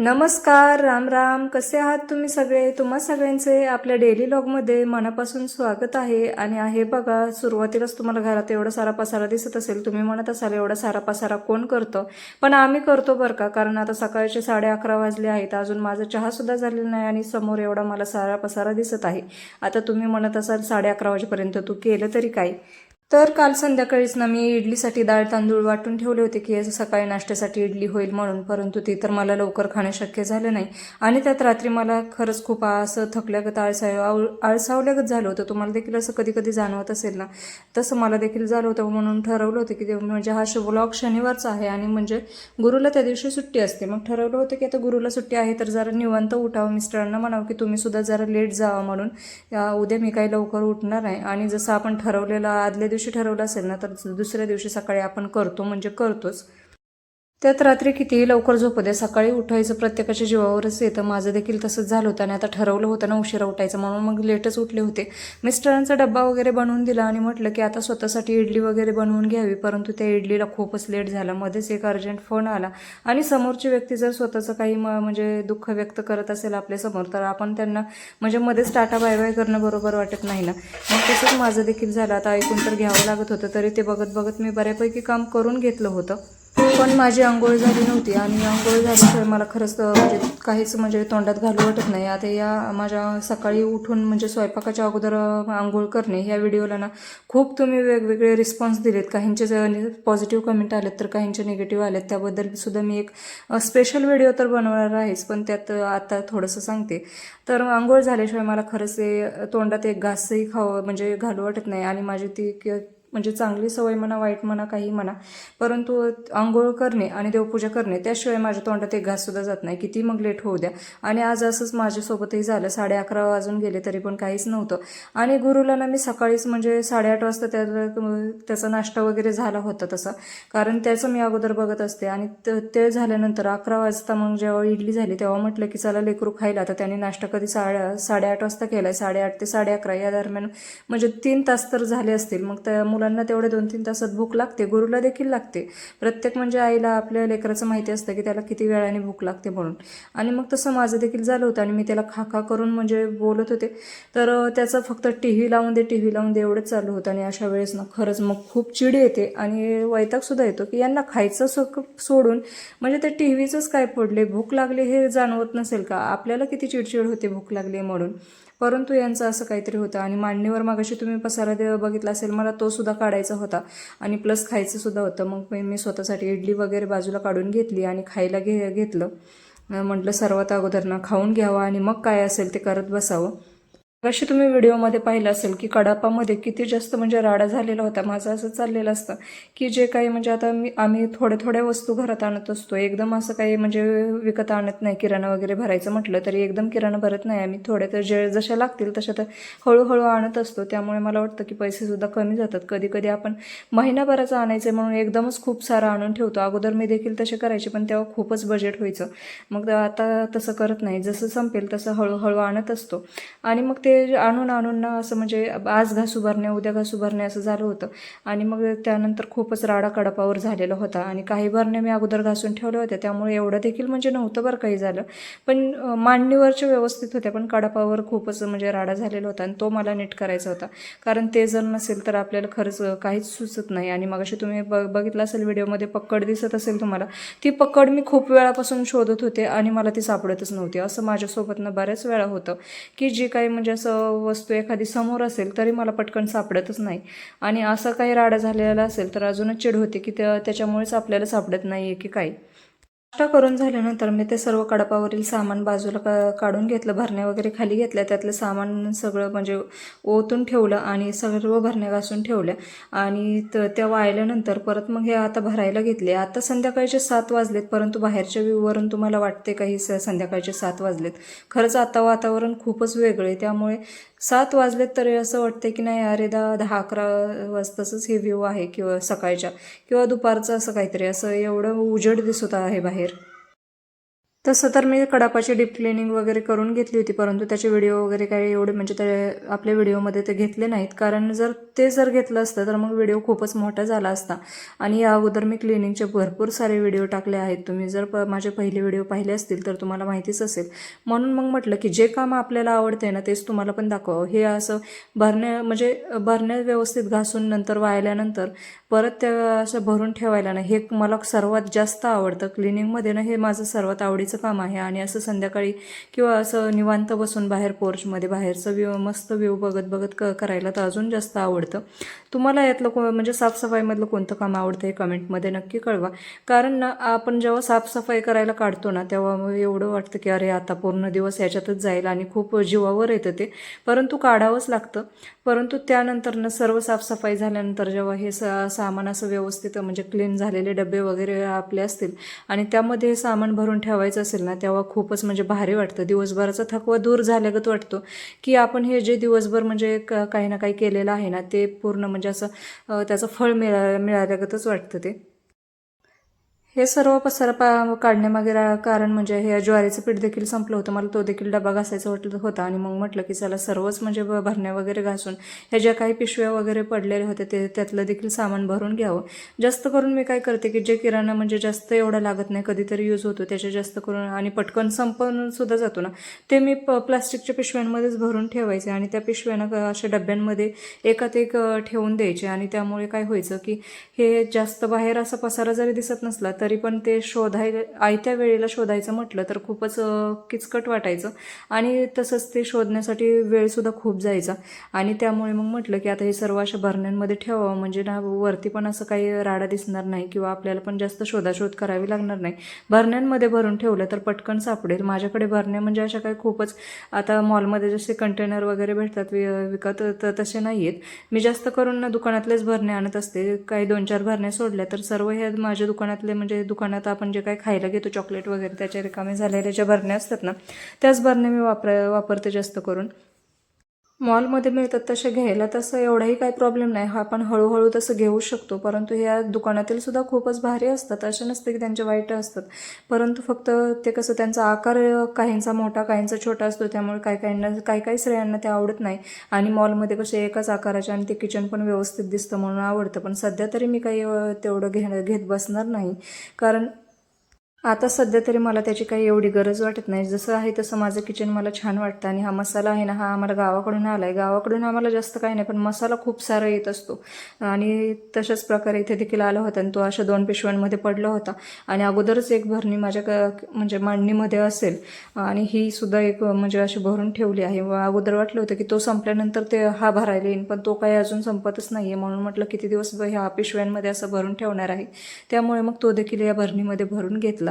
नमस्कार राम राम. कसे आहात तुम्ही सगळे? तुम्हा सगळ्यांचे आपल्या डेली लॉगमध्ये मनापासून स्वागत आहे. आणि आहे बघा सुरुवातीलाच तुम्हाला घरात एवढा सारा पसारा दिसत असेल. तुम्ही म्हणत असाल एवढा सारा पसारा कोण करतं? पण आम्ही करतो बरं का? कारण आता सकाळचे साडे अकरा वाजले आहेत. अजून माझा चहासुद्धा झालेला नाही आणि समोर एवढा मला सारा पसारा दिसत आहे. आता तुम्ही म्हणत असाल साडे अकरा वाजेपर्यंत तू केलं तरी काय? तर काल संध्याकाळीच ना मी इडलीसाठी डाळ तांदूळ वाटून ठेवले होते की सकाळी नाश्त्यासाठी इडली होईल म्हणून परंतु ती तर मला लवकर खाणं शक्य झालं नाही. आणि त्यात रात्री मला खरंच खूप असं थकल्यागत आळसाव आळसावल्यागत झालं होतं. तुम्हाला देखील असं कधी कधी जाणवत असेल ना तसं मला देखील झालं होतं. म्हणून ठरवलं होतं की ते म्हणजे हा ब्लॉग शनिवारचा आहे आणि म्हणजे गुरुला त्या दिवशी सुट्टी असते. मग ठरवलं होतं की आता गुरुला सुट्टी आहे तर जरा निवांत उठावं. मिस्टरांना म्हणावं की तुम्ही सुद्धा जरा लेट जावा म्हणून. उद्या मी काही लवकर उठणार आहे आणि जसं आपण ठरवलेलं आदल्या दिवशी ठरवलं असेल ना तर दुसऱ्या दिवशी सकाळी आपण करतो म्हणजे करतोच. त्यात रात्री कितीही लवकर झोपू दे सकाळी उठायचं प्रत्येकाच्या जीवावरच येतं. माझं देखील तसंच झालं होतं आणि आता ठरवलं होतं ना उशिरा उठायचं. म्हणून मग लेटच उठले होते. मिस्टरांचा डब्बा वगैरे बनवून दिला आणि म्हटलं की आता स्वतःसाठी इडली वगैरे बनवून घ्यावी परंतु त्या इडलीला खूपच लेट झाला. मध्येच एक अर्जंट फोन आला आणि समोरची व्यक्ती जर स्वतःचं काही म- म्हणजे दुःख व्यक्त करत असेल आपल्यासमोर तर आपण त्यांना म्हणजे मध्येच टाटा बाय बाय करणं बरोबर वाटत नाही ना? मग तसंच माझं देखील झालं. आता ऐकून तर घ्यावं लागत होतं तरी ते बघत बघत मी बऱ्यापैकी काम करून घेतलं होतं. पण माझी आंघोळ झाली नव्हती आणि आंघोळ झाल्याशिवाय मला खरंच म्हणजे काहीच म्हणजे तोंडात घालू वाटत नाही. आता या माझ्या सकाळी उठून म्हणजे स्वयंपाकाच्या अगोदर आंघोळ करणे ह्या व्हिडिओला ना खूप तुम्ही वेगवेगळे रिस्पॉन्स दिलेत. काहींचे पॉझिटिव्ह कमेंट आलेत तर काहींचे निगेटिव्ह आलेत. त्याबद्दल सुद्धा मी एक स्पेशल व्हिडिओ तर बनवणार आहेच पण त्यात आता थोडंसं सांगते. तर आंघोळ झाल्याशिवाय मला खरंच ते तोंडात एक घासही खावं म्हणजे घालू वाटत नाही. आणि माझी ती क- म्हणजे चांगली सवय म्हणा वाईट म्हणा काही म्हणा. परंतु आंघोळ करणे आणि देवपूजा करणे त्याशिवाय माझ्या तोंडात एक घाससुद्धा जात नाही. किती मग लेट होऊ द्या. आणि आज असंच माझ्यासोबतही झालं. साडे अकरा वाजून गेले तरी पण काहीच नव्हतं. आणि गुरुला ना मी सकाळीच म्हणजे साडेआठ वाजता त्याला त्याचा नाश्ता वगैरे झाला होता तसा. कारण त्याचं मी अगोदर बघत असते. आणि त- ते झाल्यानंतर अकरा वाजता मग जेव्हा इडली झाली तेव्हा म्हटलं की चला लेकरू खायला. तर त्याने नाश्ता कधी साडे साडेआठ वाजता केला आहे साडेआठ ते साडे अकरा या दरम्यान म्हणजे तीन तास तर झाले असतील. मग त्या मुलांना तेवढे दोन तीन तासात भूक लागते गुरुला देखील लागते. प्रत्येक म्हणजे आईला आपल्या लेकराचं माहिती असतं की त्याला किती वेळाने भूक लागते म्हणून. आणि मग तसं माझं देखील झालं होतं आणि मी त्याला खा खा करून म्हणजे बोलत होते. तर त्याचं फक्त टी व्ही लावून दे टी व्ही लावून दे एवढंच चालू होतं आणि अशा वेळेस ना खरंच मग खूप चिड येते आणि वैतागसुद्धा येतो की यांना खायचं सो- सोडून म्हणजे ते टी व्हीचंच काय पडले? भूक लागली हे जाणवत नसेल का? आपल्याला किती चिडचिड होते भूक लागली म्हणून. परंतु यांचं असं काहीतरी होतं आणि मांडणीवर मागाशी तुम्ही पसारा दे बघितला असेल मला तो सुद्धा काढायचा होता. आणि प्लस खायचं सुद्धा होतं. मग मी- मी स्वतःसाठी इडली वगैरे बाजूला काढून घेतली आणि खायला घे घेतलं. म्हटलं सर्वात अगोदर ना खाऊन घ्यावं आणि मग काय असेल ते करत बसावं. अशी तुम्ही व्हिडिओमध्ये पाहिलं असेल की कडापामध्ये किती जास्त म्हणजे राडा झालेला होता. माझं असं चाललेलं असतं की जे काही म्हणजे आता मी आम्ही थोड्या थोड्या वस्तू घरात आणत असतो. एकदम असं काही म्हणजे विकत आणत नाही किराणा वगैरे भरायचं म्हटलं तरी एकदम किराणा भरत नाही. आम्ही थोड्या तर जे जशा लागतील तशा तर हळूहळू आणत असतो. त्यामुळे मला वाटतं की पैसेसुद्धा कमी जातात. कधी कधी आपण महिनाभराचं आणायचं म्हणून एकदमच खूप सारं आणून ठेवतो. अगोदर मी देखील तसे करायचे पण तेव्हा खूपच बजेट व्हायचं. मग आता तसं करत नाही. जसं संपेल तसं हळूहळू आणत असतो. आणि मग ते ते आणून आणून ना असं म्हणजे आज घास भरणे उद्या घास भरणे असं झालं होतं. आणि मग त्यानंतर खूपच राडा कडपावर झालेला होता. आणि काही भरणे मी अगोदर घासून ठेवल्या होत्या त्यामुळे एवढं देखील म्हणजे नव्हतं बरं काही झालं. पण अं, मांडणीवरच्या व्यवस्थित होत्या पण कडापावर खूपच म्हणजे राडा झालेला होता आणि तो मला नीट करायचा होता. कारण ते जर नसेल तर आपल्याला खरंच काहीच सुचत नाही. आणि मग तुम्ही ब बघितलं असेल व्हिडिओमध्ये पक्कड दिसत असेल तुम्हाला. ती पक्कड मी खूप वेळापासून शोधत होते आणि मला ती सापडतच नव्हती. असं माझ्यासोबतनं बऱ्याच वेळा होतं की जी काही म्हणजे असं वस्तू एखादी समोर असेल तरी मला पटकन सापडतच नाही. आणि असं काही राडा झालेला असेल तर अजूनच चिड होते की त्या त्याच्यामुळेच आपल्याला सापडत नाही आहे की काय. नाश्ता करून झाल्यानंतर मी ते सर्व कडापावरील सामान बाजूला का काढून घेतलं भरण्या वगैरे खाली घेतल्या त्यातलं सामान सगळं म्हणजे ओतून ठेवलं आणि सर्व भरण्या घासून ठेवल्या. आणि त त्या वाळल्यानंतर परत मग हे आता भरायला घेतले. आता संध्याकाळचे सात वाजलेत परंतु बाहेरच्या व्ह्यूवरून तुम्हाला वाटते काही स संध्याकाळचे सात वाजलेत. खरंच आता वातावरण खूपच वेगळं आहे. त्यामुळे सात वाजलेत तरी असं वाटतं की नाही अरे दा दहा अकरा वाजताच हे व्ह्यू आहे किंवा सकाळच्या किंवा दुपारचं असं काहीतरी. असं एवढं उजेड दिसत आहे बाहेर. तसं तर मी कडापाची डीप क्लिनिंग वगैरे करून घेतली होती परंतु त्याचे व्हिडिओ वगैरे काही एवढे म्हणजे ते आपल्या व्हिडिओमध्ये ते घेतले नाहीत. कारण जर ते जर घेतलं असतं तर मग व्हिडिओ खूपच मोठा झाला असता. आणि या अगोदर मी क्लिनिंगचे भरपूर सारे व्हिडिओ टाकले आहेत. तुम्ही जर प माझे पहिले व्हिडिओ पाहिले असतील तर तुम्हाला माहितीच असेल. म्हणून मग म्हटलं की जे काम आपल्याला आवडते ना तेच तुम्हाला पण दाखवावं. हे असं भरण्या म्हणजे भरण्या व्यवस्थित घासून नंतर वाळल्यानंतर परत त्या असं भरून ठेवायला ना हे मला सर्वात जास्त आवडतं. क्लिनिंगमध्ये ना हे माझं सर्वात आवडीचं काम आहे आणि असं संध्याकाळी किंवा असं निवांत बसून बाहेर पोर्चमध्ये बाहेरचं व्ह्यू मस्त व्ह्यू बघत बघत क करायला तर अजून जास्त आवडतं. तुम्हाला यातलं को म्हणजे साफसफाईमधलं कोणतं काम आवडतं हे कमेंटमध्ये नक्की कळवा. कारण ना आपण जेव्हा साफसफाई करायला काढतो ना तेव्हा एवढं वाटतं की अरे आता पूर्ण दिवस याच्यातच जाईल आणि खूप जीवावर येतं ते. परंतु काढावंच लागतं. परंतु त्यानंतर ना सर्व साफसफाई झाल्यानंतर जेव्हा हे सा सामान असं व्यवस्थित म्हणजे क्लीन झालेले डबे वगैरे आपले असतील आणि त्यामध्ये हे सामान भरून ठेवायचं असेल ना तेव्हा खूपच म्हणजे भारी वाटतं. दिवसभराचा थकवा दूर झाल्यागत वाटतो की आपण हे जे दिवसभर म्हणजे क काही ना काही केलेलं आहे ना ते पूर्ण म्हणजे असं त्याचं फळ मिळा मिळाल्यागतच वाटतं ते. हे सर्व पसार पा काढण्यामागे रा- कारण म्हणजे हे ज्वारीचं पीठ देखील संपलं होतं. मला तो देखील डबा घासायचा वाटलं होता आणि मग म्हटलं की चला सर्वच म्हणजे भरण्या वगैरे घासून ह्या ज्या काही पिशव्या वगैरे पडलेल्या होत्या ते त्यातलं देखील सामान भरून घ्यावं. जास्त करून मी काय करते की जे किराणा म्हणजे जास्त एवढा लागत नाही कधीतरी यूज होतो त्याचे जास्त करून आणि पटकन संपून सुद्धा जातो ना. ते मी प प्लास्टिकच्या पिशव्यांमध्येच भरून ठेवायचे आणि त्या पिशव्यांना अशा डब्यांमध्ये एकात एक ठेवून द्यायचे आणि त्यामुळे काय व्हायचं की हे जास्त बाहेर असा पसारा जरी दिसत नसला तरी पण ते शोधाय आयत्या वेळेला शोधायचं म्हटलं तर खूपच किचकट वाटायचं. आणि तसंच ते शोधण्यासाठी वेळसुद्धा खूप जायचा. आणि त्यामुळे मग म्हटलं की आता हे सर्व अशा भरण्यांमध्ये ठेवावं. म्हणजे ना वरती पण असं काही राडा दिसणार नाही किंवा आपल्याला पण जास्त शोधाशोध करावी लागणार नाही. भरण्यांमध्ये भरून ठेवलं तर पटकन सापडेल. माझ्याकडे भरण्या म्हणजे अशा काही खूपच आता मॉलमध्ये जसे कंटेनर वगैरे भेटतात वि विकत तर तसे नाही आहेत मी जास्त करून ना दुकानातलेच भरणे आणत असते. काही दोन चार भरण्या सोडल्या तर सर्व ह्या माझ्या दुकानातले म्हणजे म्हणजे दुकानात आपण जे काही खायला घेतो चॉकलेट वगैरे त्याच्या रिकामे झालेल्या ज्या भरण्या असतात ना त्याच बरण्या मी वापर वापरते जास्त करून. मॉलमध्ये मिळतात तसे घ्यायला तसं एवढाही काही प्रॉब्लेम नाही. हा आपण हळूहळू तसं घेऊ शकतो. परंतु ह्या दुकानातील सुद्धा खूपच भारी असतात. असे नसते की त्यांचे वाईट असतात. परंतु फक्त ते कसं त्यांचा आकार काहींचा मोठा काहींचा छोटा असतो. त्यामुळे काही काहींना काही काही स्त्रियांना ते आवडत नाही. आणि मॉलमध्ये कसे एकाच आकाराचे आणि ते किचन पण व्यवस्थित दिसतं म्हणून आवडतं. पण सध्या तरी मी काही तेवढं घे घेत बसणार नाही. कारण आता सध्या तरी मला त्याची काही एवढी गरज वाटत नाही. जसं आहे तसं माझं किचन मला छान वाटतं आणि हा मसाला आहे ना हा आम्हाला गावाकडून आला आहे गावाकडून आम्हाला जास्त काही नाही पण मसाला खूप सारा येत असतो. आणि तशाच प्रकारे इथे देखील आला होता आणि तो अशा दोन पिशव्यांमध्ये पडला होता. आणि अगोदरच एक भरणी माझ्या क म्हणजे मांडणीमध्ये असेल. आणि ही सुद्धा एक म्हणजे अशी भरून ठेवली आहे. व अगोदर वाटलं होतं की तो संपल्यानंतर ते हा भरायला येईन पण तो काही अजून संपतच नाही आहे म्हणून म्हटलं किती दिवस ह्या पिशव्यांमध्ये असं भरून ठेवणार आहे? त्यामुळे मग तो देखील या भरणीमध्ये भरून घेतला.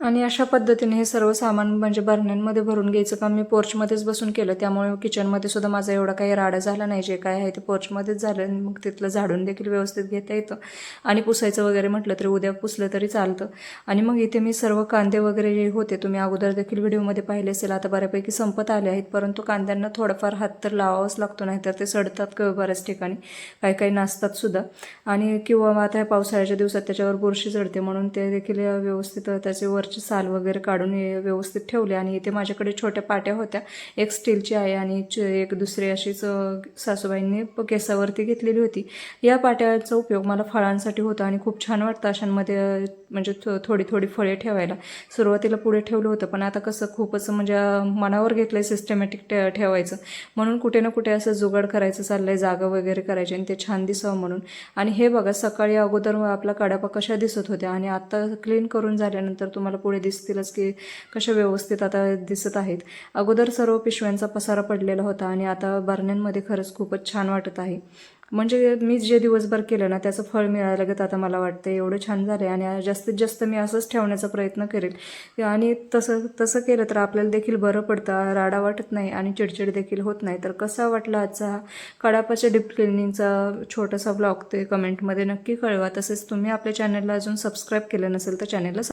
आणि अशा पद्धतीने हे सर्व सामान म्हणजे बरण्यांमध्ये भरून घ्यायचं काम मी पोर्चमध्येच बसून केलं. त्यामुळे किचनमध्ये सुद्धा माझा एवढा काही राडा झाला नाही. जे काय आहे ते पोर्चमध्येच झालं मग तिथलं झाडून देखील व्यवस्थित घेता येतं. आणि पुसायचं वगैरे म्हटलं तरी उद्या पुसलं तरी चालतं. आणि मग इथे मी सर्व कांदे वगैरे जे होते तुम्ही अगोदर देखील व्हिडिओमध्ये पाहिले असेल. आता बऱ्यापैकी संपत आले आहेत परंतु कांद्यांना थोडाफार हात तर लावावाच लागतो नाही तर ते सडतात क- बऱ्याच ठिकाणी. काही काही नाचतात सुद्धा. आणि किंवा मग आता पावसाळ्याच्या दिवसात त्याच्यावर बुरशी चढते म्हणून ते देखील व्यवस्थित त्याचे वर वरची साल वगैरे काढून व्यवस्थित ठेवले आणि इथे माझ्याकडे छोट्या पाट्या होत्या. एक स्टीलची आहे आणि च- एक दुसरी अशीच सासूबाईंनी प- केसावरती घेतलेली होती. या पाट्याचा उपयोग मला फळांसाठी होता आणि खूप छान वाटतं अशांमध्ये म्हणजे थो- थोडी थोडी फळे ठेवायला. सुरुवातीला पुढे ठेवलं होतं पण आता कसं खूपच म्हणजे मनावर मनावर घेतलंय सिस्टमॅटिक ठे ठेवायचं. म्हणून कुठे ना कुठे असं जुगाड करायचं चाललंय जागा वगैरे करायची आणि ते छान दिसावं म्हणून. आणि हे बघा सकाळी अगोदर आपला कडापा कशा दिसत होत्या आणि आता क्लीन करून झाल्यानंतर तुम्हाला पुढे दिसतीलच की कशा व्यवस्थित आता दिसत आहेत. अगोदर सर्व पिशव्यांचा पसारा पडलेला होता आणि आता बरण्यांमध्ये खरंच खूपच छान वाटत आहे. म्हणजे मी जे दिवसभर केलं ना त्याचं फळ मिळालं आता मला वाटतं एवढं छान झालं आहे आणि जास्तीत जास्त मी असंच ठेवण्याचा प्रयत्न करेल. आणि तसं तसं केलं तर आपल्याला देखील बरं पडतं. राडा वाटत नाही आणि चिडचिड देखील होत नाही. तर कसा वाटला आजचा हा कडापाच्या डीप क्लिनिंगचा छोटासा ब्लॉग ते कमेंटमध्ये नक्की कळवा. तसेच तुम्ही आपल्या चॅनलला अजून सबस्क्राईब केलं नसेल तर चॅनलला